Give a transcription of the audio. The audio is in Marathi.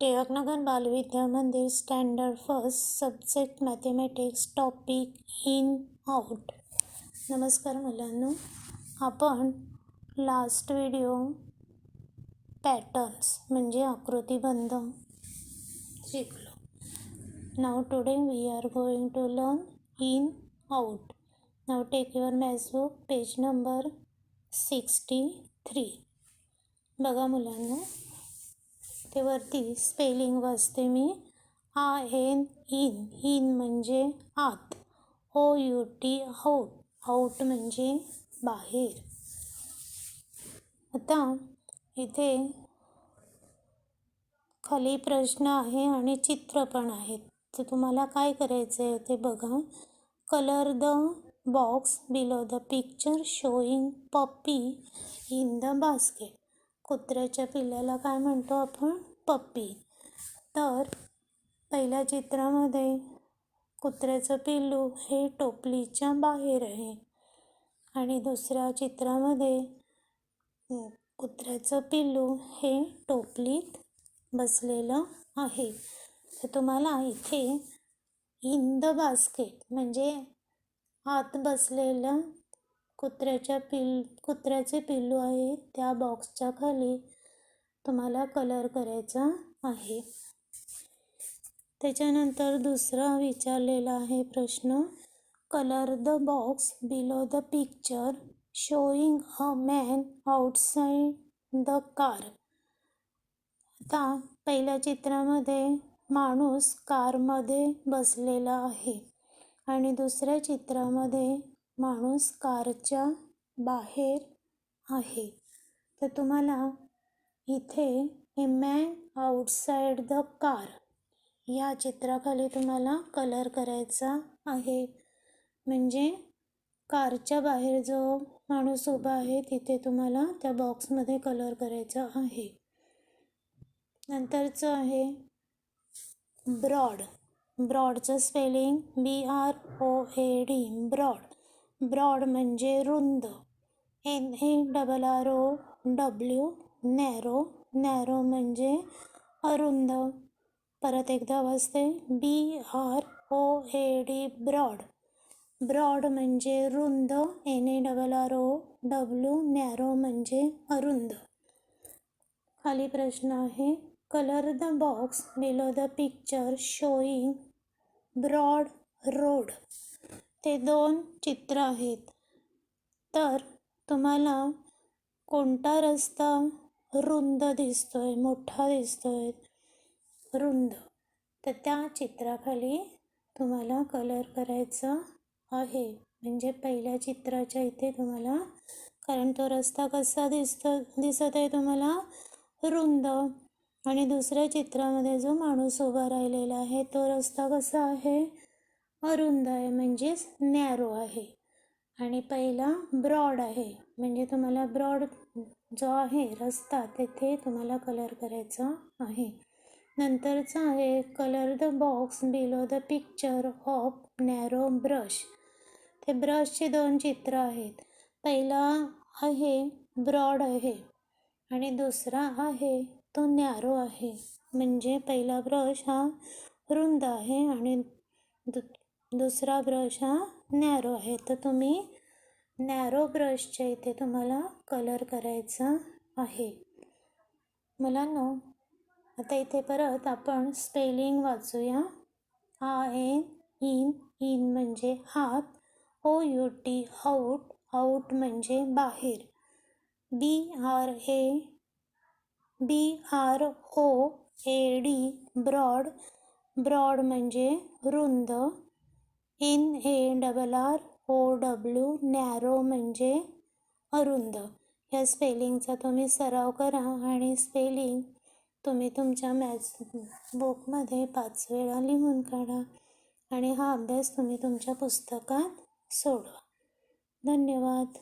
Tilaknagar Balvidya Mandir standard first subject mathematics topic in out. नमस्कार मुलांनो आपण लास्ट व्हिडिओ पॅटर्न्स म्हणजे आकृतीबंध शिकलो. Now today we are going to learn in out. Now take your maths page number sixty three. बघा मुलांनो ते वरती स्पेलिंग वाचते मी. I N in. इन म्हणजे आत. O U T out out म्हणजे बाहेर. आता इथे खाली प्रश्न आहे आणि चित्र पण आहेत. तर तुम्हाला काय करायचं आहे ते बघा. Colour the box below the picture showing puppy in the basket कुत्र्याच्या पिल्ल्याला काय म्हणतो आपण? पप्पी. तर पहिल्या चित्रामध्ये कुत्र्याचं पिल्लू हे टोपलीच्या बाहेर आहे. आणि दुसऱ्या चित्रामध्ये कुत्र्याचं पिल्लू हे टोपलीत बसलेलं आहे. तर तुम्हाला इथे इन द बास्केट म्हणजे आत बसलेलं कुत्र्याच्या पिल कुत्र्याचे पिल्लू आहे त्या बॉक्सच्या खाली तुम्हाला कलर करायचा आहे. त्याच्यानंतर दुसरा विचारलेला आहे प्रश्न. Colour the box below the picture showing a man outside the car आता पहिल्या चित्रामध्ये माणूस कारमध्ये बसलेला आहे. आणि दुसऱ्या चित्रामध्ये माणूस कारच्या बाहेर आहे. तर तुम्हाला इथे a man outside the car. या चित्राखाली तुम्हाला कलर करायचा आहे. म्हणजे कारच्या बाहेर जो माणूस उभा आहे तिथे तुम्हाला त्या बॉक्समध्ये कलर करायचा आहे. नंतरचं आहे broad. ब्रॉडचं spelling B R O A D broad. Broad म्हणजे रुंद. N A double R O W narrow narrow म्हणजे अरुंद. परत एकदा वाजते. B R O A D broad broad म्हणजे रुंद. N A double R O W narrow म्हणजे अरुंद. खाली प्रश्न आहे. Colour the box below the picture showing broad road ते दोन चित्र आहेत. तर तुम्हाला कोणता रस्ता रुंद दिसतोय मोठा दिसतोय. रुंद. तर त्या चित्राखाली तुम्हाला कलर करायचा आहे. म्हणजे पहिल्या चित्राच्या इथे तुम्हाला कारण तो रस्ता कसा दिसतो दिसत आहे तुम्हाला? रुंद. आणि दुसऱ्या चित्रामध्ये जो माणूस उभा राहिलेला आहे तो रस्ता कसा आहे? अरुंद आहे म्हणजेच नॅरो आहे. आणि पहिला ब्रॉड आहे. म्हणजे तुम्हाला ब्रॉड जो आहे रस्ता तेथे तुम्हाला कलर करायचा आहे. नंतरचं आहे colour the box below the picture of narrow brush ते ब्रशचे दोन चित्र आहेत. पहिला आहे ब्रॉड आहे. आणि दुसरा आहे तो नॅरो आहे. म्हणजे पहिला ब्रश हा रुंद आहे आणि दु दुसरा ब्रश हा नॅरो आहे. तर तुम्ही नॅरो ब्रशच्या इथे तुम्हाला कलर करायचा आहे. मुलांनो आता इथे परत आपण स्पेलिंग वाचूया. आ एन इन इन म्हणजे हात. O U T out out म्हणजे बाहेर. B R A. B R O A D broad. Broad म्हणजे रुंद. N A double R O W narrow म्हणजे अरुंद. या स्पेलिंगचा तुम्ही सराव करा आणि स्पेलिंग तुम्ही तुमच्या मॅथ्स बुकमध्ये पाच वेळा लिहून काढा आणि हा अभ्यास तुम्ही तुमच्या पुस्तकात सोडवा. धन्यवाद.